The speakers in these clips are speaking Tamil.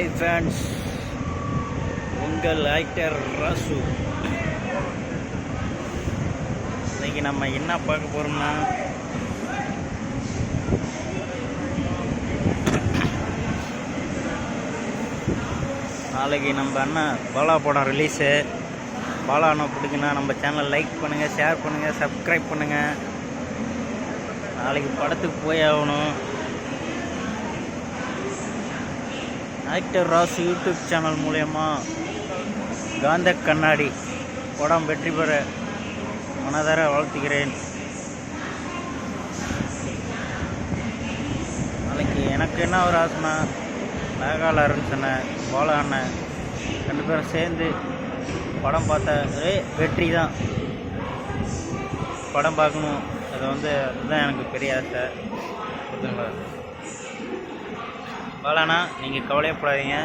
ஹாய் ஃபேன்ஸ் உங்கள் ஆக்டர் ராசு. இன்னைக்கு நம்ம என்ன பார்க்க போகிறோம்னா நாளைக்கு நம்ம அண்ணன் பாலா படம் ரிலீஸு பாலா அண்ணன் பிடிக்குன்னா நம்ம சேனலை லைக் பண்ணுங்கள் ஷேர் பண்ணுங்கள் சப்ஸ்கிரைப் பண்ணுங்கள் நாளைக்கு படத்துக்கு போய் ஆகணும். ஆக்டர் ராசு யூடியூப் சேனல் மூலயமா காந்த கண்ணாடி படம் வெற்றி பெற மனதார வாழ்த்துகிறேன். நாளைக்கு எனக்கு என்ன ஒரு ஆசைனா நாகால அருண்சனை பாலா அண்ணன் ரெண்டு பேரும் சேர்ந்து படம் பார்த்த ஒரே வெற்றி தான். படம் பார்க்கணும். அது வந்து அதுதான் எனக்கு பெரிய ஆசை. புரியுதுங்களா பாலாண்ணா நீங்கள் கவலையப்படாதீங்க.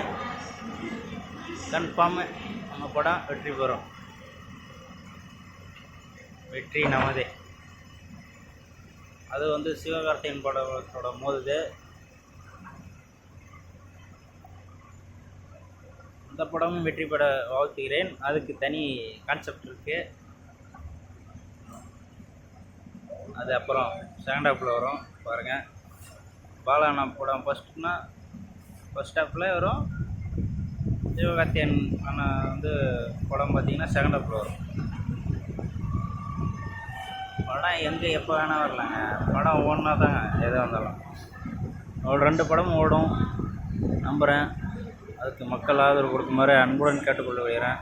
கன்ஃபார்ம் நம்ம படம் வெற்றி பெறும். வெற்றி நமதே. அது வந்து சிவகார்த்திகேயன் படத்தோட மோதுது. அந்த படமும் வெற்றி பெற வாழ்த்துகிறேன். அதுக்கு தனி கான்செப்ட் இருக்குது அது அப்புறம் செகண்ட் ஹாஃபில் வரும். பாருங்கள் பாலாண்ணா படம் ஃபஸ்ட்னா ஃபஸ்ட் ஸ்டாப்பில் வரும். சிவகார்த்தியன் அண்ணா வந்து படம் பார்த்தீங்கன்னா செகண்ட் ஹாஃபில் வரும். படம் எங்கே எப்போ வேணால் வரலாங்க. படம் ஓடினா தாங்க எதாக இருந்தாலும் ஒரு ரெண்டு படமும் ஓடும். நம்புகிறேன் அதுக்கு மக்கள் ஆதரவு கொடுக்குமாறு அன்புடன் கேட்டுக்கொள்கிறேன்.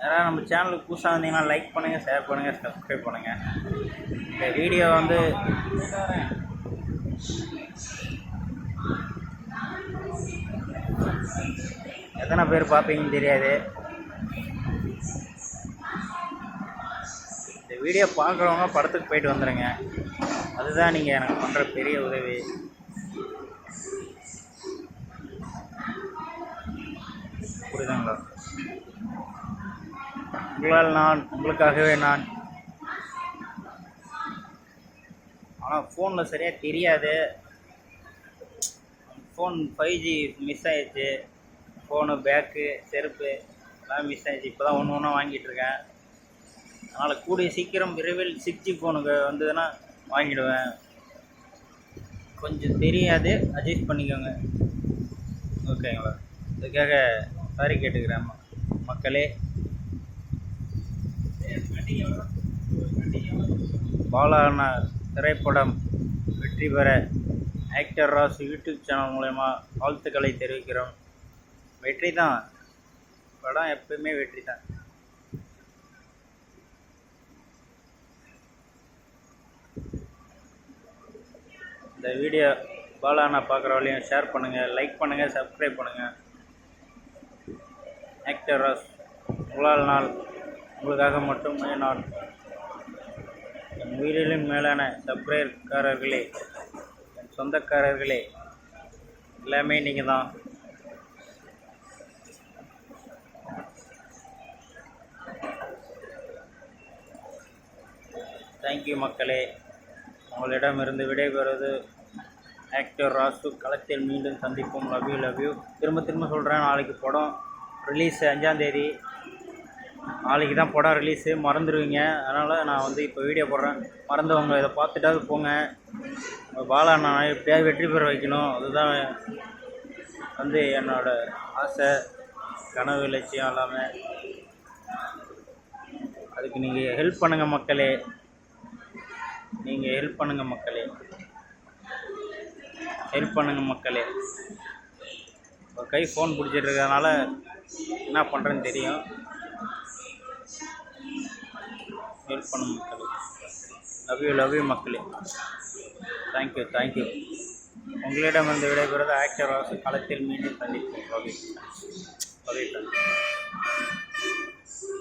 யாராவது நம்ம சேனலுக்கு புதுசாக வந்தீங்கன்னா லைக் பண்ணுங்கள் ஷேர் பண்ணுங்கள் சப்ஸ்கிரைப் பண்ணுங்கள் இந்த வீடியோ வந்து எத்தனை பேர் பார்ப்பீங்கன்னு தெரியாது. இந்த வீடியோ பார்க்குறவங்க படத்துக்கு போயிட்டு வந்துடுங்க அதுதான் நீங்கள் எனக்கு பண்ணுற பெரிய உதவி. புரியுதுங்களா? உங்களால் நான் உங்களுக்காகவே நான். ஆனால் ஃபோனில் சரியாக தெரியாது. ஃபோன் ஃபைவ் ஜி மிஸ் ஆயிடுச்சு. ஃபோனு பேக்கு செருப்பு எல்லாம் மிஸ் ஆயிடுச்சு. இப்போ தான் ஒன்று ஒன்றா வாங்கிட்டுருக்கேன் அதனால் கூடிய சீக்கிரம் விரைவில் சிக்ஸ் ஜி ஃபோனுக்கு வந்ததுன்னா வாங்கிடுவேன். கொஞ்சம் தெரியாது. அட்ஜஸ்ட் பண்ணிக்கோங்க. ஓகேங்களா? இதுக்காக சாரி கேட்டுக்கிறேன் மக்களே. பாலான திரைப்படம் வெற்றி பெற ஆக்டர் ராஸ் யூடியூப் சேனல் மூலயமா வாழ்த்துக்களை தெரிவிக்கிறோம். வெற்றி தான் படம் எப்பயுமே வெற்றி தான் இந்த வீடியோ பாலானா பார்க்குற வழியும் ஷேர் பண்ணுங்கள் லைக் பண்ணுங்கள் சப்ஸ்கிரைப் பண்ணுங்கள் ஆக்டர் ராஸ் உலால் நாள் உங்களுக்காக மட்டுமே நான். உயிரிலும் மேலான சப்ஸ்கிரைப்காரர்களே சொந்தக்காரர்களே எல்லாமே நீங்கள் தான் தேங்க்யூ மக்களே. உங்களிடமிருந்து விடைபெறுவது ஆக்டர் ராசு. களத்தில் மீண்டும் சந்திப்போம். லவ் யூ லவ் யூ திரும்ப திரும்ப சொல்கிறேன் நாளைக்கு படம் ரிலீஸ் அஞ்சாந்தேதி நாளைக்கு தான் படம் ரிலீஸு மறந்துடுவீங்க அதனால் நான் வந்து இப்போ வீடியோ போடுறேன். மறந்தவங்க இதை பார்த்துட்டாவது போங்க. பாலா நான் எப்படியாவது வெற்றி பெற வைக்கணும். அதுதான் வந்து என்னோட ஆசை. கனவு லட்சியம் எல்லாமே. அதுக்கு நீங்கள் ஹெல்ப் பண்ணுங்கள் மக்களே. நீங்கள் ஹெல்ப் பண்ணுங்கள் மக்களே. ஹெல்ப் பண்ணுங்கள் மக்களே. ஒரு கை ஃபோன் பிடிச்சிட்டு இருக்கறனால என்ன பண்ணுறேன்னு தெரியும். ஹெல்ப் பண்ணுங்க மக்களே. லவ் யூ லவ் யூ மக்களே. தேங்க்யூ தேங்க்யூ உங்களிடம் வந்து விடைபெறுவது ஆக்டர் வாசு களத்தில் மீண்டும் சந்திப்போம். Love you love